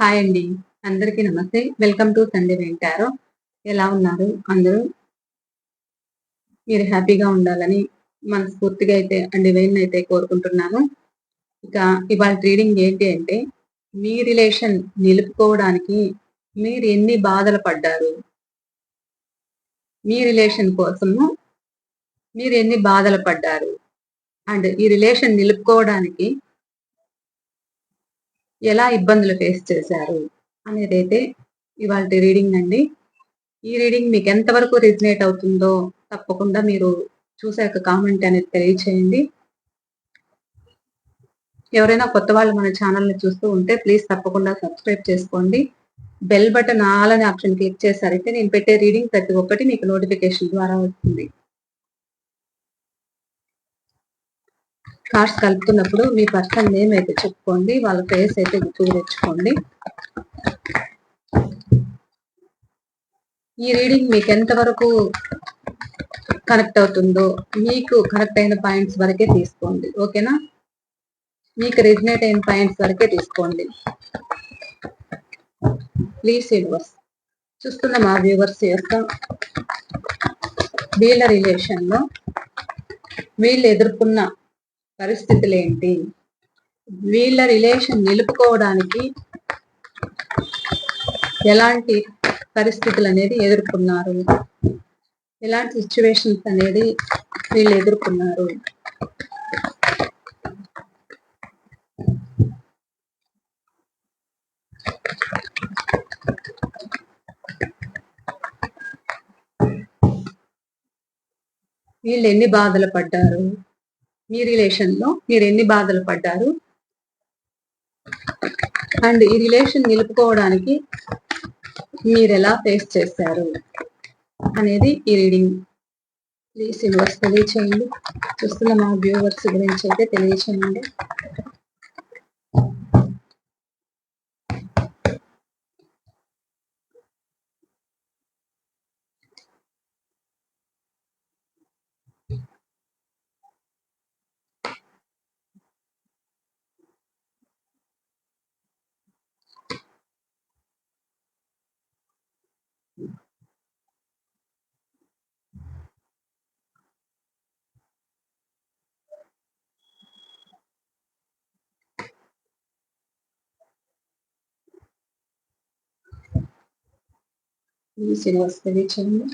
Hi అండి. అందరికీ నమస్తే. వెల్కమ్ టు సండే వెంటారో. ఎలా ఉన్నారు? అందరూ? మీరు హ్యాపీగా ఉండాలని మనస్ఫూర్తిగా అయితే అండి వెయిన్ అయితే కోరుకుంటున్నాను. ఇక ఇవాళ రీడింగ్ ఏంటి అంటే మీ రిలేషన్ నిలుపుకోవడానికి మీరు ఎన్ని బాధలు పడ్డారు? మీ రిలేషన్ కోసము మీరు ఎన్ని బాధలు పడ్డారు? అండ్ ఈ రిలేషన్ నిలుపుకోవడానికి ఎలా ఇబ్బందులు ఫేస్ చేశారు అనేది అయితే ఇవాళ రీడింగ్ అండి. ఈ రీడింగ్ మీకు ఎంతవరకు రిజనేట్ అవుతుందో తప్పకుండా మీరు చూసాక కామెంట్ అనేది తెలియచేయండి. ఎవరైనా కొత్త వాళ్ళు మన ఛానల్ని చూస్తూ ఉంటే ప్లీజ్ తప్పకుండా సబ్స్క్రైబ్ చేసుకోండి. బెల్ బటన్ ఆల్ అనే ఆప్షన్ క్లిక్ చేశారైతే నేను పెట్టే రీడింగ్ ప్రతి ఒక్కటి మీకు నోటిఫికేషన్ ద్వారా వస్తుంది. కార్డ్స్ కలుపుతున్నప్పుడు మీ పర్సన్ నేమ్ అయితే చెప్పుకోండి వాళ్ళ ఫేస్ అయితే గుర్తుకు తెచ్చుకోండి. ఈ రీడింగ్ మీకు ఎంతవరకు కనెక్ట్ అవుతుందో మీకు కనెక్ట్ అయిన పాయింట్స్ వరకే తీసుకోండి ఓకేనా మీకు రిజినేట్ అయిన పాయింట్స్ వరకే తీసుకోండి. ప్లీజ్ యూనివర్స్ చూస్తున్న మా వ్యూవర్స్ యొక్క వీళ్ళ రిలేషన్లో వీళ్ళు ఎదుర్కొన్న పరిస్థితులు ఏంటి వీళ్ళ రిలేషన్ నిలుపుకోవడానికి ఎలాంటి పరిస్థితులు అనేది ఎదుర్కొన్నారు? ఎలాంటి సిచ్యువేషన్స్ అనేది వీళ్ళు ఎదుర్కొన్నారు? వీళ్ళు ఎన్ని బాధలు పడ్డారు? మీ రిలేషన్లో మీరు ఎన్ని బాధలు పడ్డారు? అండ్ ఈ రిలేషన్ నిలుపుకోవడానికి మీరు ఎలా ఫేస్ చేశారు? అనేది ఈ రీడింగ్ ప్లీజ్ యూనివర్స్ తెలియచేయండి. చూస్తున్న మా వ్యూవర్స్ గురించి అయితే తెలియచేయండి. యూనివర్స్ తెలియచేయండి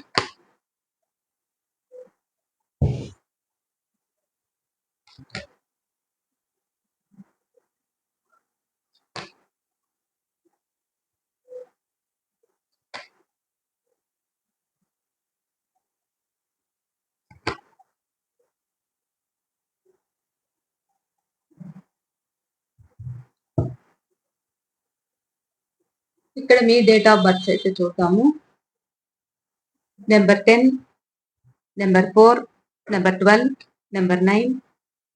ఇక్కడ మీ డేట్ ఆఫ్ బర్త్ అయితే చూద్దాము. Number ten number four number twelve number nine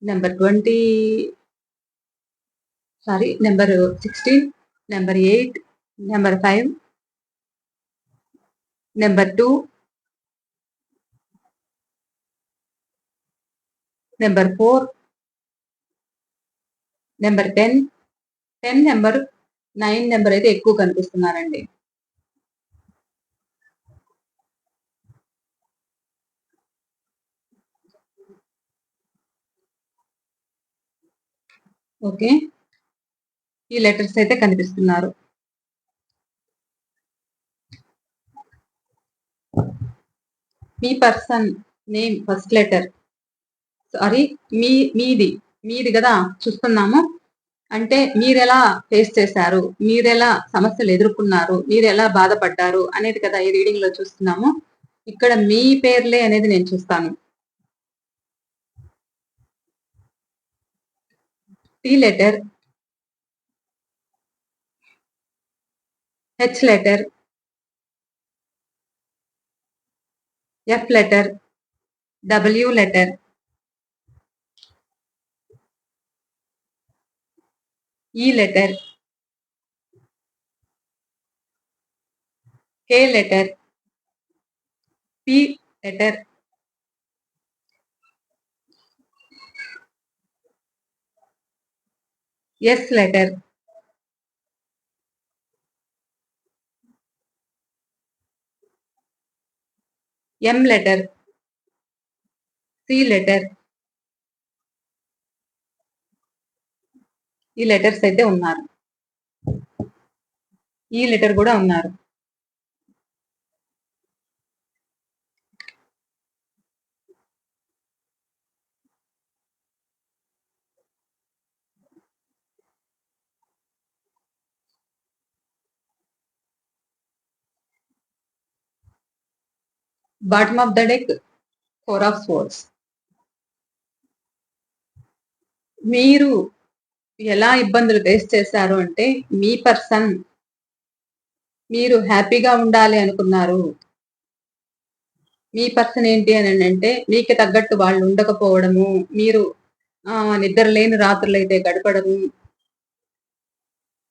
number twenty sorry number sixteen number eight number five number two number four number ten ten number nine number అయితే ఎక్కువ కనిపిస్తున్నారండి. Okay. ఈ letters అయితే కనిపిస్తున్నారు. మీ person name first letter. Sorry మీ మీది మీది కదా చూస్తున్నాము. అంటే మీరెలా ఫేస్ చేశారు? మీరెలా సమస్యలు ఎదుర్కొన్నారు? మీరెలా బాధపడ్డారు? అనేది కదా ఈ రీడింగ్లో చూస్తున్నాము. ఇక్కడ మీ పేర్లే అనేది నేను చూస్తాను. T letter H letter F letter W letter E letter K letter P letter S letter M letter C letter ఈ లెటర్స్ అయితే ఉన్నారు ఈ లెటర్ కూడా ఉన్నారు bottom of ద deck, four ఆఫ్ స్పోర్ట్స్ మీరు ఎలా ఇబ్బందులు ఫేస్ చేశారు అంటే మీ పర్సన్ మీరు హ్యాపీగా ఉండాలి అనుకున్నారు. మీ పర్సన్ ఏంటి అని అంటే మీకు తగ్గట్టు వాళ్ళు ఉండకపోవడము మీరు నిద్ర లేని రాత్రులు అయితే గడపడము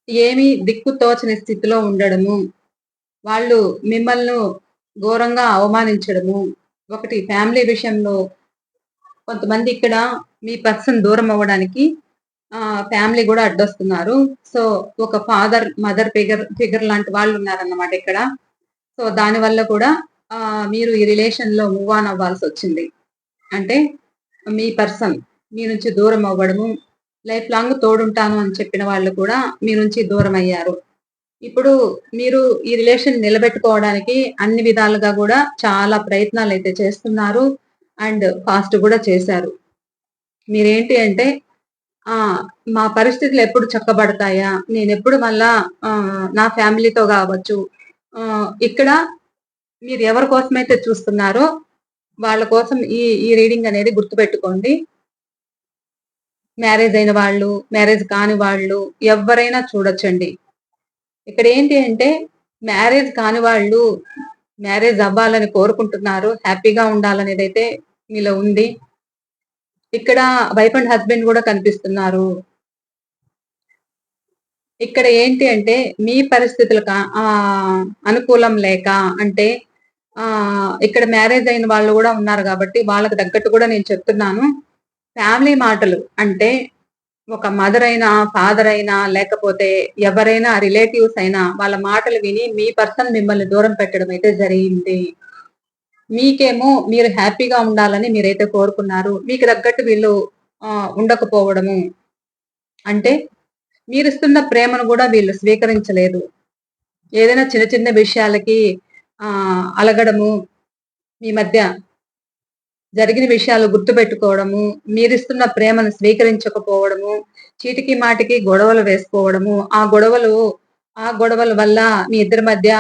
ఏమి దిక్కు తోచని స్థితిలో ఉండడము వాళ్ళు మిమ్మల్ని ఘోరంగా అవమానించడము. ఒకటి ఫ్యామిలీ విషయంలో కొంతమంది ఇక్కడ మీ పర్సన్ దూరం అవ్వడానికి ఫ్యామిలీ కూడా అడ్డొస్తున్నారు. సో ఒక ఫాదర్ మదర్ ఫిగర్ ఫిగర్ లాంటి వాళ్ళు ఉన్నారన్నమాట ఇక్కడ. సో దాని వల్ల కూడా మీరు ఈ రిలేషన్లో మూవ్ ఆన్ అవ్వాల్సి వచ్చింది. అంటే మీ పర్సన్ మీ నుంచి దూరం అవ్వడము లైఫ్ లాంగ్ తోడుంటాను అని చెప్పిన వాళ్ళు కూడా మీ నుంచి దూరం అయ్యారు. ఇప్పుడు మీరు ఈ రిలేషన్ నిలబెట్టుకోవడానికి అన్ని విధాలుగా కూడా చాలా ప్రయత్నాలు అయితే చేస్తున్నారు అండ్ ఫాస్ట్ కూడా చేశారు. మీరేంటి అంటే ఆ మా పరిస్థితులు ఎప్పుడు చక్కబడతాయా? నేను ఎప్పుడు మళ్ళా నా ఫ్యామిలీతో కావచ్చు ఇక్కడ మీరు ఎవరి కోసమైతే చూస్తున్నారో వాళ్ళ కోసం ఈ ఈ రీడింగ్ అనేది గుర్తుపెట్టుకోండి. మ్యారేజ్ అయిన వాళ్ళు మ్యారేజ్ కాని వాళ్ళు ఎవరైనా చూడొచ్చండి. ఇక్కడ ఏంటి అంటే మ్యారేజ్ కాని వాళ్ళు మ్యారేజ్ అవ్వాలని కోరుకుంటున్నారు హ్యాపీగా ఉండాలనేది అయితే మీలో ఉంది. ఇక్కడ వైఫ్ అండ్ హస్బెండ్ కూడా కనిపిస్తున్నారు. ఇక్కడ ఏంటి అంటే మీ పరిస్థితులకు అనుకూలం లేక అంటే ఆ ఇక్కడ మ్యారేజ్ అయిన వాళ్ళు కూడా ఉన్నారు కాబట్టి వాళ్ళకి తగ్గట్టు కూడా నేను చెప్తున్నాను. ఫ్యామిలీ మాటలు అంటే ఒక మదర్ అయినా ఫాదర్ అయినా లేకపోతే ఎవరైనా రిలేటివ్స్ అయినా వాళ్ళ మాటలు విని మీ పర్సన్ మిమ్మల్ని దూరం పెట్టడం అయితే జరిగింది. మీకేమో మీరు హ్యాపీగా ఉండాలని మీరైతే కోరుకున్నారు. మీకు తగ్గట్టు వీళ్ళు ఉండకపోవడము. అంటే మీరిస్తున్న ప్రేమను కూడా వీళ్ళు స్వీకరించలేదు. ఏదైనా చిన్న చిన్న విషయాలకి ఆ అలగడము మీ మధ్య జరిగిన విషయాలు గుర్తుపెట్టుకోవడము మీరిస్తున్న ప్రేమను స్వీకరించకపోవడము చీటికి మాటికి గొడవలు వేసుకోవడము ఆ గొడవలు ఆ గొడవల వల్ల మీ ఇద్దరి మధ్య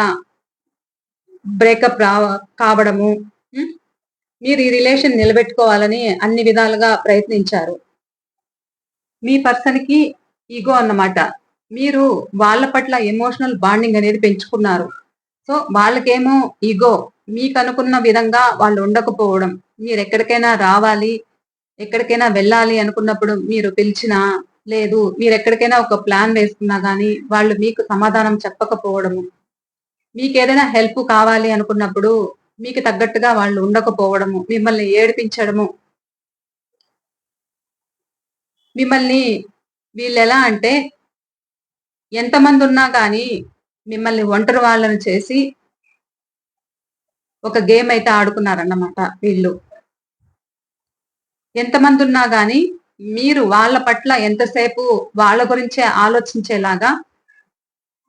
బ్రేకప్ రా కావడము మీరు ఈ రిలేషన్ నిలబెట్టుకోవాలని అన్ని విధాలుగా ప్రయత్నించారు. మీ పర్సన్కి ఈగో అన్నమాట. మీరు వాళ్ళ పట్ల ఎమోషనల్ బాండింగ్ అనేది పెంచుకున్నారు. సో వాళ్ళకేమో ఈగో మీకు అనుకున్న విధంగా వాళ్ళు ఉండకపోవడం. మీరు ఎక్కడికైనా రావాలి ఎక్కడికైనా వెళ్ళాలి అనుకున్నప్పుడు మీరు పిలిచినా లేదు మీరు ఎక్కడికైనా ఒక ప్లాన్ వేసుకున్నా కానీ వాళ్ళు మీకు సమాధానం చెప్పకపోవడము. మీకు ఏదైనా హెల్ప్ కావాలి అనుకున్నప్పుడు మీకు తగ్గట్టుగా వాళ్ళు ఉండకపోవడము మిమ్మల్ని ఏడిపించడము. మిమ్మల్ని వీళ్ళు ఎలా అంటే ఎంతమంది ఉన్నా కానీ మిమ్మల్ని ఒంటరి వాళ్ళను చేసి ఒక గేమ్ అయితే ఆడుకున్నారన్నమాట వీళ్ళు. ఎంతమంది ఉన్నా కానీ మీరు వాళ్ళ పట్ల ఎంతసేపు వాళ్ళ గురించే ఆలోచించేలాగా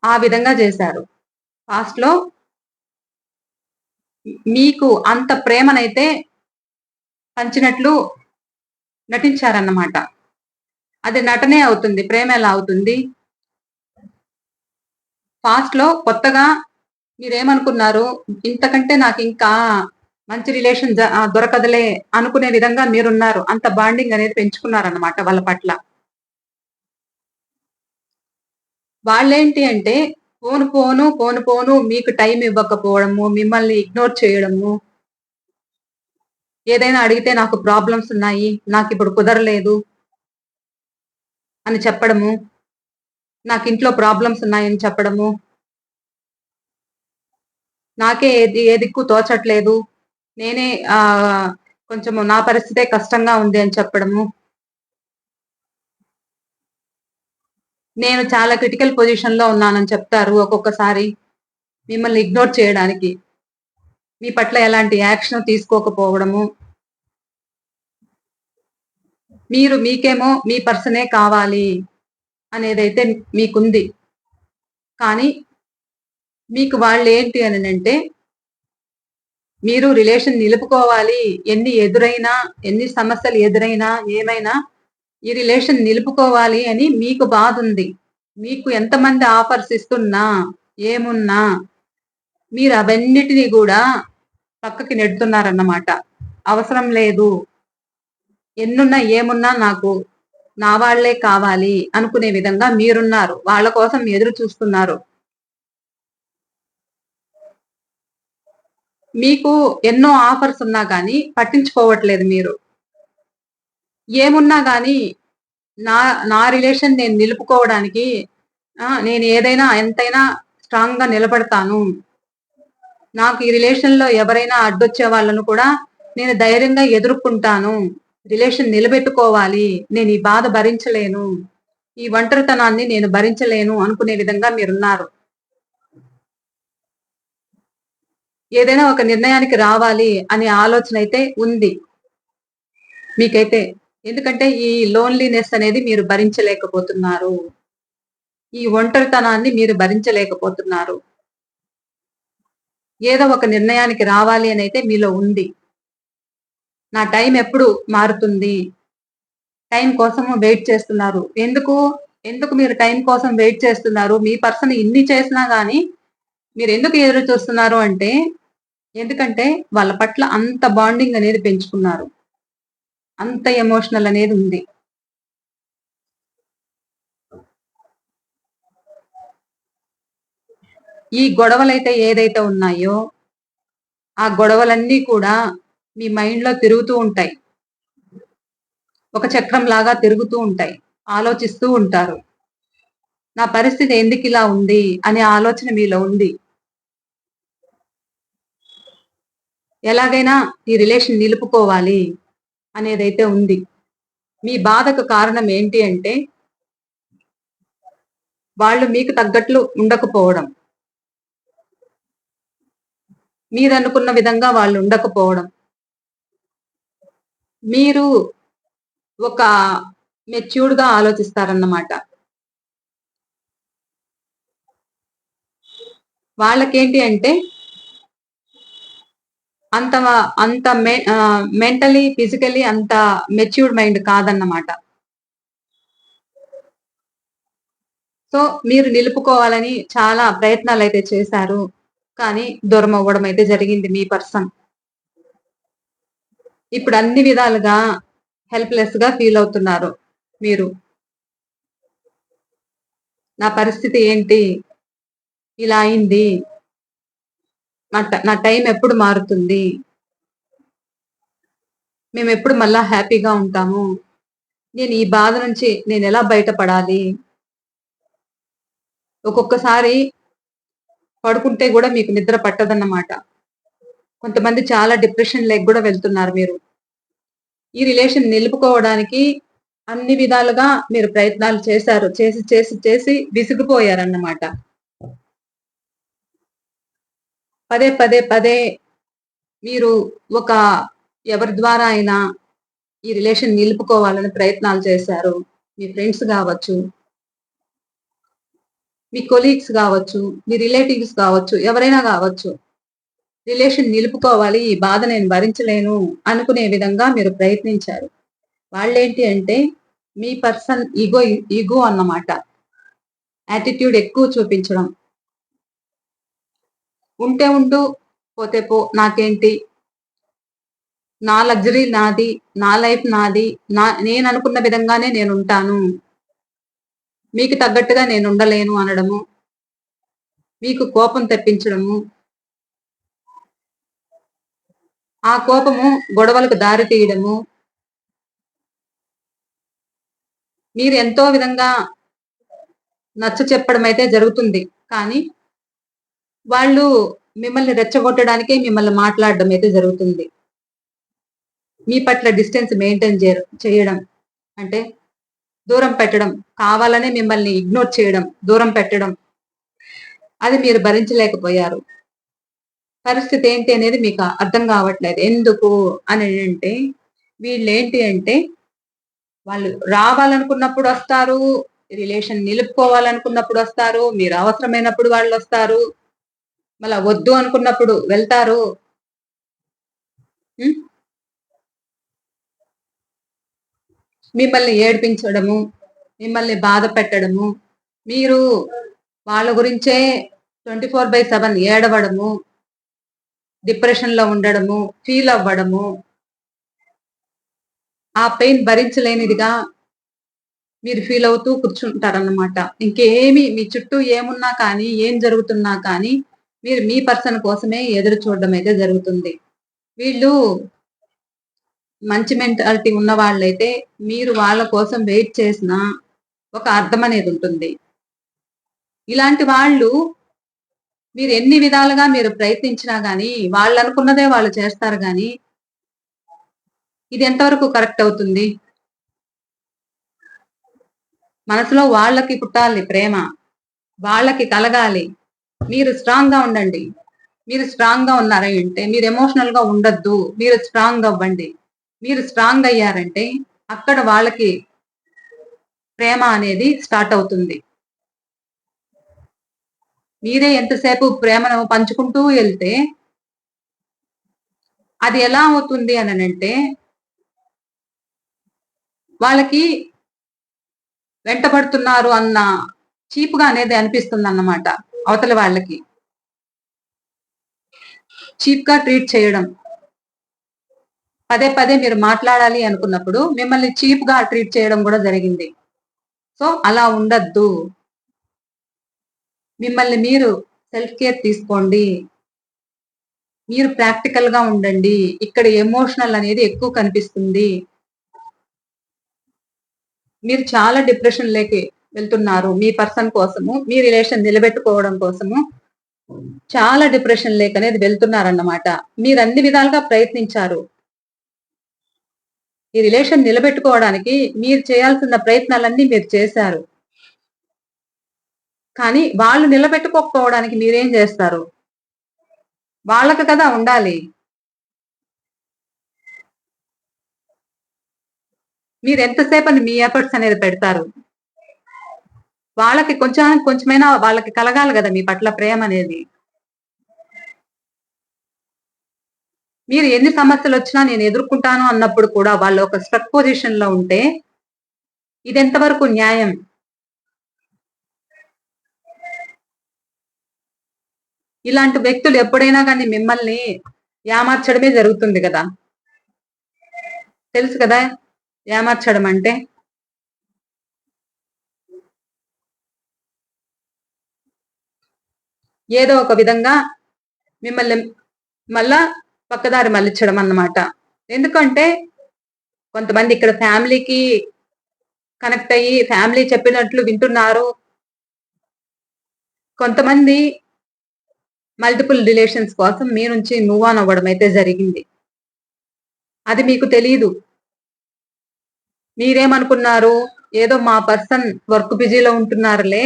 ఆ విధంగా చేశారు. పాస్ట్లో మీకు అంత ప్రేమనైతే పంచినట్లు నటించారన్నమాట. అది నటనే అవుతుంది ప్రేమ ఎలా అవుతుంది? ఫాస్ట్లో కొత్తగా మీరేమనుకున్నారు? ఇంతకంటే నాకు ఇంకా మంచి రిలేషన్ దొరకదులే అనుకునే విధంగా మీరున్నారు. అంత బాండింగ్ అనేది పెంచుకున్నారన్నమాట వాళ్ళ పట్ల. వాళ్ళేంటి అంటే పోను పోను పోను పోను మీకు టైం ఇవ్వకపోవడము మిమ్మల్ని ఇగ్నోర్ చేయడము. ఏదైనా అడిగితే నాకు ప్రాబ్లమ్స్ ఉన్నాయి నాకు ఇప్పుడు కుదరలేదు అని చెప్పడము. నాకు ఇంట్లో ప్రాబ్లమ్స్ ఉన్నాయని చెప్పడము. నాకే ఏది ఏ దిక్కు తోచట్లేదు. నేనే ఆ కొంచెము నా పరిస్థితే కష్టంగా ఉంది అని చెప్పడము. నేను చాలా క్రిటికల్ పొజిషన్లో ఉన్నానని చెప్తారు ఒక్కొక్కసారి మిమ్మల్ని ఇగ్నోర్ చేయడానికి. మీ పట్ల ఎలాంటి యాక్షన్ తీసుకోకపోవడము. మీరు మీకేమో మీ పర్సనే కావాలి అనేదైతే మీకుంది. కానీ మీకు వాళ్ళు ఏంటి అని అంటే మీరు రిలేషన్ నిలుపుకోవాలి. ఎన్ని ఎదురైనా ఎన్ని సమస్యలు ఎదురైనా ఏమైనా ఈ రిలేషన్ నిలుపుకోవాలి అని మీకు బాధ ఉంది. మీకు ఎంతమంది ఆఫర్స్ ఇస్తున్నా ఏమున్నా మీరు అవన్నిటినీ కూడా పక్కకి నెడుతున్నారన్నమాట. అవసరం లేదు. ఎన్నున్నా ఏమున్నా నాకు నా వాళ్ళే కావాలి అనుకునే విధంగా మీరున్నారు. వాళ్ళ కోసం ఎదురు చూస్తున్నారు. మీకు ఎన్నో ఆఫర్స్ ఉన్నా కానీ పట్టించుకోవట్లేదు మీరు. ఏమున్నా కానీ నా నా రిలేషన్ నేను నిలుపుకోవడానికి నేను ఏదైనా ఎంతైనా స్ట్రాంగ్గా నిలబడతాను. నాకు ఈ రిలేషన్లో ఎవరైనా అడ్డొచ్చే వాళ్ళను కూడా నేను ధైర్యంగా ఎదుర్కొంటాను. రిలేషన్ నిలబెట్టుకోవాలి. నేను ఈ బాధ భరించలేను. ఈ ఒంటరితనాన్ని నేను భరించలేను అనుకునే విధంగా మీరున్నారు. ఏదైనా ఒక నిర్ణయానికి రావాలి అనే ఆలోచన అయితే ఉంది. మీకైతే ఎందుకంటే ఈ లోన్లీనెస్ అనేది మీరు భరించలేకపోతున్నారు. ఈ ఒంటరితనాన్ని మీరు భరించలేకపోతున్నారు. ఏదో ఒక నిర్ణయానికి రావాలి అని అయితే మీలో ఉంది. నా టైం ఎప్పుడు మారుతుంది? టైం కోసము వెయిట్ చేస్తున్నారు. ఎందుకు? ఎందుకు మీరు టైం కోసం వెయిట్ చేస్తున్నారు? మీ పర్సన్ ఇన్ని చేసినా కానీ మీరు ఎందుకు ఎదురు చూస్తున్నారు అంటే ఎందుకంటే వాళ్ళ పట్ల అంత బాండింగ్ అనేది పెంచుకున్నారు. అంత ఎమోషనల్ అనేది ఉంది. ఈ గొడవలైతే ఏదైతే ఉన్నాయో ఆ గొడవలన్నీ కూడా మీ మైండ్లో తిరుగుతూ ఉంటాయి. ఒక చక్రం లాగా తిరుగుతూ ఉంటాయి. ఆలోచిస్తూ ఉంటారు. నా పరిస్థితి ఎందుకు ఇలా ఉంది అనే ఆలోచన మీలో ఉంది? ఎలాగైనా ఈ రిలేషన్ నిలుపుకోవాలి అనేదైతే ఉంది. మీ బాధకు కారణం ఏంటి అంటే వాళ్ళు మీకు తగ్గట్లు ఉండకపోవడం. మీరనుకున్న విధంగా వాళ్ళు ఉండకపోవడం. మీరు ఒక మెచ్యూర్డ్గా ఆలోచిస్తారన్నమాట. వాళ్ళకేంటి అంటే అంత అంత మెంటలీ ఫిజికలీ అంత మెచ్యూర్డ్ మైండ్ కాదన్నమాట. సో మీరు నిలుపుకోవాలని చాలా ప్రయత్నాలు అయితే చేశారు కానీ దూరం అవ్వడం అయితే జరిగింది మీ పర్సన్. ఇప్పుడు అన్ని విధాలుగా హెల్ప్లెస్గా ఫీల్ అవుతున్నారు మీరు. నా పరిస్థితి ఏంటి? ఇలా అయింది. నా టైం ఎప్పుడు మారుతుంది? మేము ఎప్పుడు మళ్ళా హ్యాపీగా ఉంటాము? నేను ఈ బాధ నుంచి నేను ఎలా బయటపడాలి? ఒక్కొక్కసారి పడుకుంటే కూడా మీకు నిద్ర పట్టదన్నమాట. కొంతమంది చాలా డిప్రెషన్ లెగ్ కూడా వెళ్తున్నారు మీరు. ఈ రిలేషన్ నిలుపుకోవడానికి అన్ని విధాలుగా మీరు ప్రయత్నాలు చేశారు. చేసి చేసి చేసి విసిగిపోయారన్నమాట. పదే పదే పదే మీరు ఒక ఎవరి ద్వారా అయినా ఈ రిలేషన్ నిలుపుకోవాలని ప్రయత్నాలు చేశారు. మీ ఫ్రెండ్స్ కావచ్చు మీ కొలీగ్స్ కావచ్చు మీ రిలేటివ్స్ కావచ్చు ఎవరైనా కావచ్చు రిలేషన్ నిలుపుకోవాలి ఈ బాధ నేను భరించలేను అనుకునే విధంగా మీరు ప్రయత్నించారు. వాళ్ళేంటి అంటే మీ పర్సన్ ఈగో ఈగో అన్నమాట. యాటిట్యూడ్ ఎక్కువ చూపించడం. ఉంటే ఉంటూ పోతే పో నాకేంటి? నా లగ్జరీ నాది నా లైఫ్ నాది నా నేను అనుకున్న విధంగానే నేను ఉంటాను మీకు తగ్గట్టుగా నేను ఉండలేను అనడము మీకు కోపం తెప్పించడము. ఆ కోపము గొడవలకు దారి తీయడము. మీరు ఎంతో విధంగా నచ్చ చెప్పడం అయితే జరుగుతుంది. కానీ వాళ్ళు మిమ్మల్ని రెచ్చగొట్టడానికే మిమ్మల్ని మాట్లాడడం అయితే జరుగుతుంది. మీ పట్ల డిస్టెన్స్ మెయింటైన్ చేయడం అంటే దూరం పెట్టడం కావాలనే మిమ్మల్ని ఇగ్నోర్ చేయడం దూరం పెట్టడం అది మీరు భరించలేకపోయారు. పరిస్థితి ఏంటి అనేది మీకు అర్థం కావట్లేదు. ఎందుకు అని అంటే వీళ్ళు ఏంటి అంటే వాళ్ళు రావాలనుకున్నప్పుడు వస్తారు రిలేషన్ నిలుపుకోవాలనుకున్నప్పుడు వస్తారు మీరు అవసరమైనప్పుడు వాళ్ళు వస్తారు. మళ్ళా వద్దు అనుకున్నప్పుడు వెళ్తారు. మిమ్మల్ని ఏడిపించడము మిమ్మల్ని బాధ పెట్టడము మీరు వాళ్ళ గురించే ట్వంటీ ఫోర్ బై సెవెన్ ఏడవడము డిప్రెషన్లో ఉండడము ఫీల్ అవ్వడము ఆ పెయిన్ భరించలేనిదిగా మీరు ఫీల్ అవుతూ కూర్చుంటారన్నమాట. ఇంకేమి మీ చుట్టూ ఏమున్నా కానీ ఏం జరుగుతున్నా కానీ మీరు మీ పర్సన్ కోసమే ఎదురు చూడడం అయితే జరుగుతుంది. వీళ్ళు మంచి మెంటాలిటీ ఉన్న వాళ్ళైతే మీరు వాళ్ళ కోసం వెయిట్ చేసిన ఒక అర్థం అనేది ఉంటుంది. ఇలాంటి వాళ్ళు మీరు ఎన్ని విధాలుగా మీరు ప్రయత్నించినా కానీ వాళ్ళు అనుకున్నదే వాళ్ళు చేస్తారు కానీ ఇది ఎంతవరకు కరెక్ట్ అవుతుంది? మనసులో వాళ్ళకి పుట్టాలి ప్రేమ. వాళ్ళకి కలగాలి. మీరు స్ట్రాంగ్గా ఉండండి. మీరు స్ట్రాంగ్గా ఉన్నారంటే మీరు ఎమోషనల్గా ఉండద్దు. మీరు స్ట్రాంగ్ అవ్వండి. మీరు స్ట్రాంగ్ అయ్యారంటే అక్కడ వాళ్ళకి ప్రేమ అనేది స్టార్ట్ అవుతుంది. మీరే ఎంతసేపు ప్రేమను పంచుకుంటూ వెళ్తే అది ఎలా అవుతుంది అని అంటే వాళ్ళకి వెంటబడుతున్నారు అన్న చీపుగా అనేది అనిపిస్తుంది అన్నమాట అవతల వాళ్ళకి. చీప్గా ట్రీట్ చేయడం. పదే పదే మీరు మాట్లాడాలి అనుకున్నప్పుడు మిమ్మల్ని చీప్గా ట్రీట్ చేయడం కూడా జరిగింది. సో అలా ఉండద్దు. మిమ్మల్ని మీరు సెల్ఫ్ కేర్ తీసుకోండి. మీరు ప్రాక్టికల్గా ఉండండి. ఇక్కడ ఎమోషనల్ అనేది ఎక్కువ కనిపిస్తుంది. మీరు చాలా డిప్రెషన్ లేకే వెళ్తున్నారు మీ పర్సన్ కోసము మీ రిలేషన్ నిలబెట్టుకోవడం కోసము. చాలా డిప్రెషన్ లేక అనేది వెళ్తున్నారన్నమాట. మీరు అన్ని విధాలుగా ప్రయత్నించారు. ఈ రిలేషన్ నిలబెట్టుకోవడానికి మీరు చేయాల్సిన ప్రయత్నాలన్నీ మీరు చేశారు. కానీ వాళ్ళు నిలబెట్టుకోకపోవడానికి మీరేం చేస్తారు? వాళ్ళకి కదా ఉండాలి. మీరు ఎంతసేపని మీ ఎఫర్ట్స్ అనేది పెడతారు? వాళ్ళకి కొంచెం కొంచెమైనా వాళ్ళకి కలగాలి కదా మీ పట్ల ప్రేమ అనేది. మీరు ఎన్ని సమస్యలు వచ్చినా నేను ఎదుర్కొంటాను అన్నప్పుడు కూడా వాళ్ళు ఒక స్ట్రక్ పొజిషన్లో ఉంటే ఇది ఎంతవరకు న్యాయం? ఇలాంటి వ్యక్తులు ఎప్పుడైనా కానీ మిమ్మల్ని ఏమార్చడమే జరుగుతుంది కదా. తెలుసు కదా ఏమార్చడం అంటే? ఏదో ఒక విధంగా మిమ్మల్ని మళ్ళా పక్కదారి మళ్ళించడం అన్నమాట. ఎందుకంటే కొంతమంది ఇక్కడ ఫ్యామిలీకి కనెక్ట్ అయ్యి ఫ్యామిలీ చెప్పినట్లు వింటున్నారు. కొంతమంది మల్టిపుల్ రిలేషన్స్ కోసం మీ నుంచి మూవ్ ఆన్ అవ్వడం అయితే జరిగింది. అది మీకు తెలియదు మీరేమనుకున్నారు? ఏదో మా పర్సన్ వర్క్ బిజీలో ఉంటున్నారులే.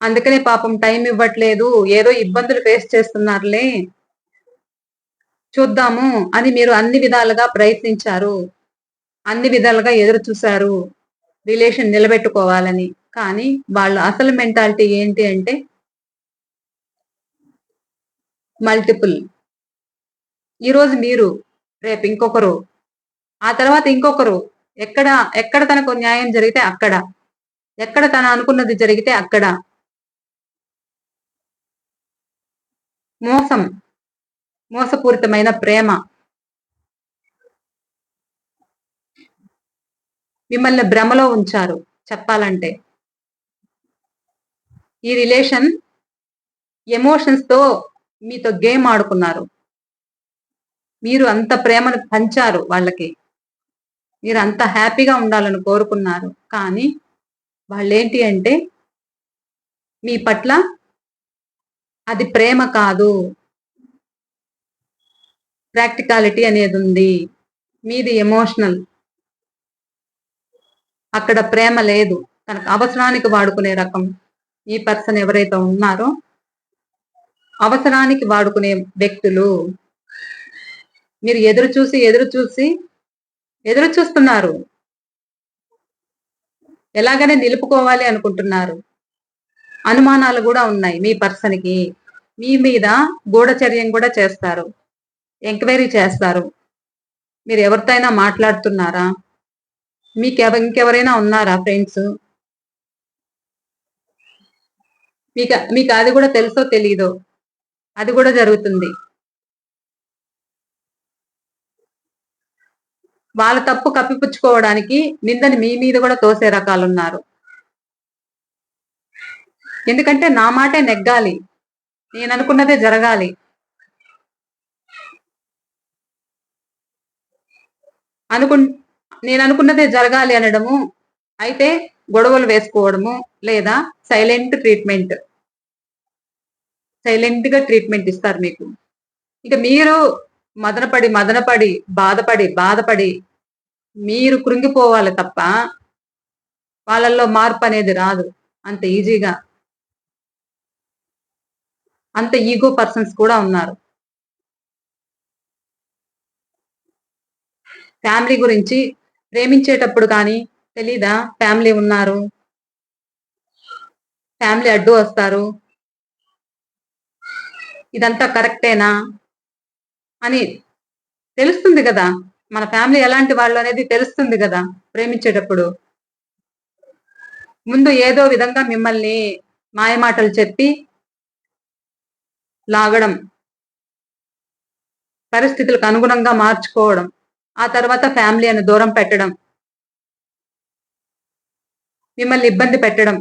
అందుకనే పాపం టైం ఇవ్వట్లేదు. ఏదో ఇబ్బందులు ఫేస్ చేస్తున్నారులే. చూద్దాము అని మీరు అన్ని విధాలుగా ప్రయత్నించారు. అన్ని విధాలుగా ఎదురు చూశారు. రిలేషన్ నిలబెట్టుకోవాలని. కానీ వాళ్ళ అసలు మెంటాలిటీ ఏంటి అంటే మల్టిపుల్ ఈరోజు మీరు రేపు ఇంకొకరు. ఆ తర్వాత ఇంకొకరు. ఎక్కడ ఎక్కడ తనకు న్యాయం జరిగితే అక్కడ. ఎక్కడ తన అనుకున్నది జరిగితే అక్కడ. మోసం మోసపూరితమైన ప్రేమ. మిమ్మల్ని భ్రమలో ఉంచారు చెప్పాలంటే. ఈ రిలేషన్ ఎమోషన్స్తో మీతో గేమ్ ఆడుకున్నారు. మీరు అంత ప్రేమను పంచారు వాళ్ళకి. మీరు అంత హ్యాపీగా ఉండాలని కోరుకున్నారు. కానీ వాళ్ళు ఏంటి అంటే మీ పట్ల అది ప్రేమ కాదు. ప్రాక్టికాలిటీ అనేది ఉంది. మీది ఎమోషనల్. అక్కడ ప్రేమ లేదు. తనకు అవసరానికి వాడుకునే రకం ఈ పర్సన్ ఎవరైతే ఉన్నారో అవసరానికి వాడుకునే వ్యక్తులు. మీరు ఎదురు చూసి ఎదురు చూసి ఎదురు చూస్తున్నారు. ఎలాగనే నిలుపుకోవాలి అనుకుంటున్నారు. అనుమానాలు కూడా ఉన్నాయి మీ పర్సన్కి. మీ మీద గూఢచర్యం కూడా చేస్తారు. ఎంక్వైరీ చేస్తారు. మీరు ఎవరితో అయినా మాట్లాడుతున్నారా? మీకు ఇంకెవరైనా ఉన్నారా ఫ్రెండ్స్? మీకు మీకు అది కూడా తెలుసో తెలీదో? అది కూడా జరుగుతుంది. వాళ్ళ తప్పు కప్పిపుచ్చుకోవడానికి నిందని మీ మీద కూడా తోసే రకాలు ఉన్నారు ఎందుకంటే నా మాటే నెగ్గాలి. నేను అనుకున్నదే జరగాలి. అనుకు నేను అనుకున్నదే జరగాలి అనడము అయితే గొడవలు వేసుకోవడము లేదా సైలెంట్ ట్రీట్మెంట్ సైలెంట్గా ట్రీట్మెంట్ ఇస్తారు మీకు. ఇక మీరు మదనపడి మదనపడి బాధపడి బాధపడి మీరు కృంగిపోవాలి తప్ప వాళ్ళల్లో మార్పు అనేది రాదు. అంత ఈజీగా. అంత ఈగో పర్సన్స్ కూడా ఉన్నారు. ఫ్యామిలీ గురించి ప్రేమించేటప్పుడు కానీ తెలీదా? ఫ్యామిలీ ఉన్నారు. ఫ్యామిలీ అడ్డు వస్తారు. ఇదంతా కరెక్టేనా అని తెలుస్తుంది కదా. మన ఫ్యామిలీ ఎలాంటి వాళ్ళు అనేది తెలుస్తుంది కదా ప్రేమించేటప్పుడు. ముందు ఏదో విధంగా మిమ్మల్ని మాయమాటలు చెప్పి లాగడం పరిస్థితులకు అనుగుణంగా మార్చుకోవడం ఆ తర్వాత ఫ్యామిలీ అని దూరం పెట్టడం మిమ్మల్ని ఇబ్బంది పెట్టడం.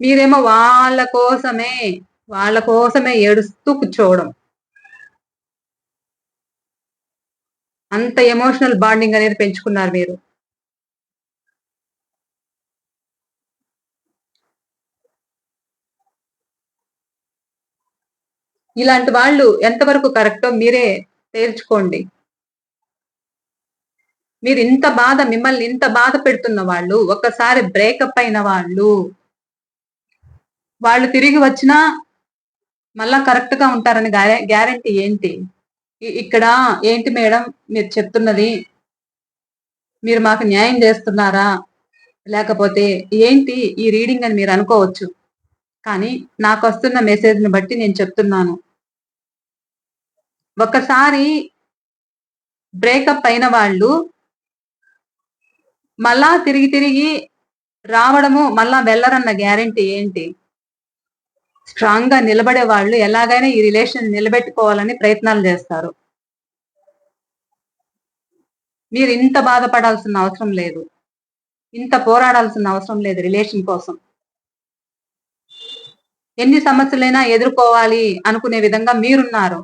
మీరేమో వాళ్ళ కోసమే వాళ్ళ కోసమే ఏడుస్తూ కూర్చోవడం. అంత ఎమోషనల్ బాండింగ్ అనేది పెంచుకున్నారు మీరు. ఇలాంటి వాళ్ళు ఎంతవరకు కరెక్టో మీరే తేల్చుకోండి. మీరు ఇంత బాధ మిమ్మల్ని ఇంత బాధ పెడుతున్న వాళ్ళు ఒక్కసారి బ్రేకప్ అయిన వాళ్ళు వాళ్ళు తిరిగి వచ్చినా మళ్ళా కరెక్ట్గా ఉంటారని గ్యారంటీ ఏంటి? ఇక్కడ ఏంటి మేడం మీరు చెప్తున్నది? మీరు మాకు న్యాయం చేస్తున్నారా? లేకపోతే ఏంటి ఈ రీడింగ్ అని మీరు అనుకోవచ్చు. కానీ నాకు వస్తున్న మెసేజ్ని బట్టి నేను చెప్తున్నాను. ఒకసారి బ్రేకప్ అయిన వాళ్ళు మళ్ళా తిరిగి తిరిగి రావడము మళ్ళా వెళ్ళరన్న గ్యారంటీ ఏంటి? స్ట్రాంగ్గా నిలబడే వాళ్ళు ఎలాగైనా ఈ రిలేషన్ నిలబెట్టుకోవాలని ప్రయత్నాలు చేస్తారు. మీరు ఇంత బాధపడాల్సిన అవసరం లేదు. ఇంత పోరాడాల్సిన అవసరం లేదు రిలేషన్ కోసం. ఎన్ని సమస్యలైనా ఎదుర్కోవాలి అనుకునే విధంగా మీరున్నారు.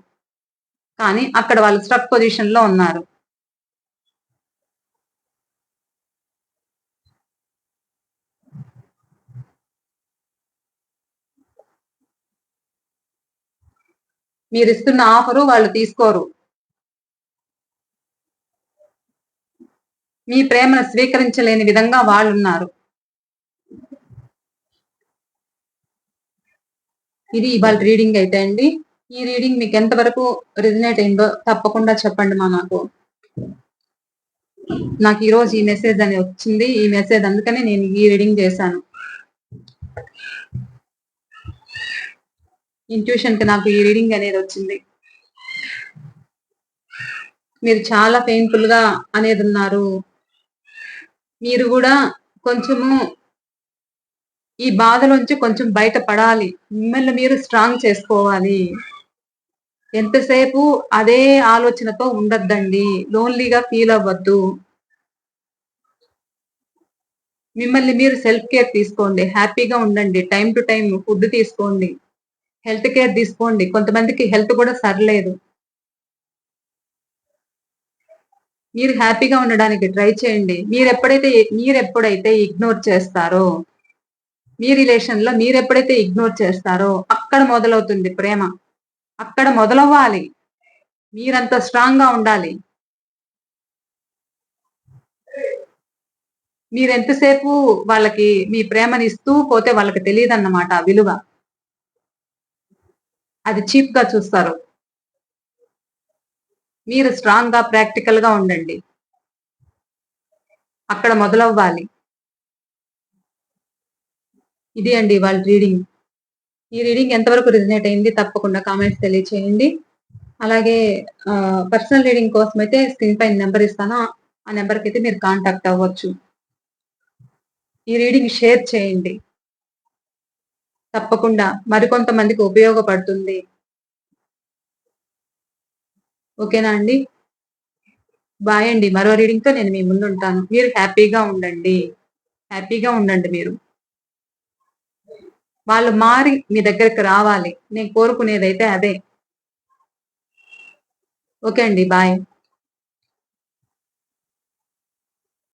కానీ అక్కడ వాళ్ళు స్ట్రక్ పొజిషన్లో ఉన్నారు. మీరు ఇస్తున్న ఆఫరు వాళ్ళు తీసుకోరు. మీ ప్రేమను స్వీకరించలేని విధంగా వాళ్ళు ఉన్నారు ఇది ఇవాళ రీడింగ్ అయితే అండి. ఈ రీడింగ్ మీకు ఎంతవరకు రిజనేట్ అయిందో తప్పకుండా చెప్పండి మా నాకు నాకు ఈ రోజు ఈ మెసేజ్ అని వచ్చింది ఈ మెసేజ్ అందుకనే నేను ఈ రీడింగ్ చేశాను. ఇంట్యూషన్కి నాకు ఈ రీడింగ్ అనేది వచ్చింది. మీరు చాలా పెయిన్ఫుల్గా అనేది ఉన్నారు. మీరు కూడా కొంచెము ఈ బాధలోంచి కొంచెం బయటపడాలి. మిమ్మల్ని మీరు స్ట్రాంగ్ చేసుకోవాలి. ఎంతసేపు అదే ఆలోచనతో ఉండద్దండి. లోన్లీగా ఫీల్ అవ్వద్దు. మిమ్మల్ని మీరు సెల్ఫ్ కేర్ తీసుకోండి. హ్యాపీగా ఉండండి. టైం టు టైం ఫుడ్ తీసుకోండి. హెల్త్ కేర్ తీసుకోండి. కొంతమందికి హెల్త్ కూడా సరలేదు. మీరు హ్యాపీగా ఉండడానికి ట్రై చేయండి. మీరు ఎప్పుడైతే మీరు ఎప్పుడైతే ఇగ్నోర్ చేస్తారో మీ రిలేషన్లో మీరు ఎప్పుడైతే ఇగ్నోర్ చేస్తారో అక్కడ మొదలవుతుంది ప్రేమ. అక్కడ మొదలవ్వాలి. మీరంత స్ట్రాంగ్గా ఉండాలి. మీరెంతసేపు వాళ్ళకి మీ ప్రేమని ఇస్తూ పోతే వాళ్ళకి తెలియదు అన్నమాట ఆ విలువ. అది చీప్గా చూస్తారు. మీరు స్ట్రాంగ్గా ప్రాక్టికల్గా ఉండండి. అక్కడ మొదలవ్వాలి. ఇది అండి వాళ్ళ రీడింగ్. ఈ రీడింగ్ ఎంతవరకు రిజనేట్ అయింది తప్పకుండా కామెంట్స్ తెలియచేయండి. అలాగే పర్సనల్ రీడింగ్ కోసం అయితే స్క్రీన్ పైన నెంబర్ ఇస్తాను. ఆ నెంబర్కి అయితే మీరు కాంటాక్ట్ అవ్వచ్చు. ఈ రీడింగ్ షేర్ చేయండి. తప్పకుండా మరికొంతమందికి ఉపయోగపడుతుంది. ఓకేనా అండి? బాయ్ అండి. మరో రీడింగ్తో నేను మీ ముందు ఉంటాను మీరు హ్యాపీగా ఉండండి. హ్యాపీగా ఉండండి మీరు. వాళ్ళు మారి మీ దగ్గరికి రావాలి. నేను కోరుకునేదైతే అదే. ఓకే అండి బాయ్.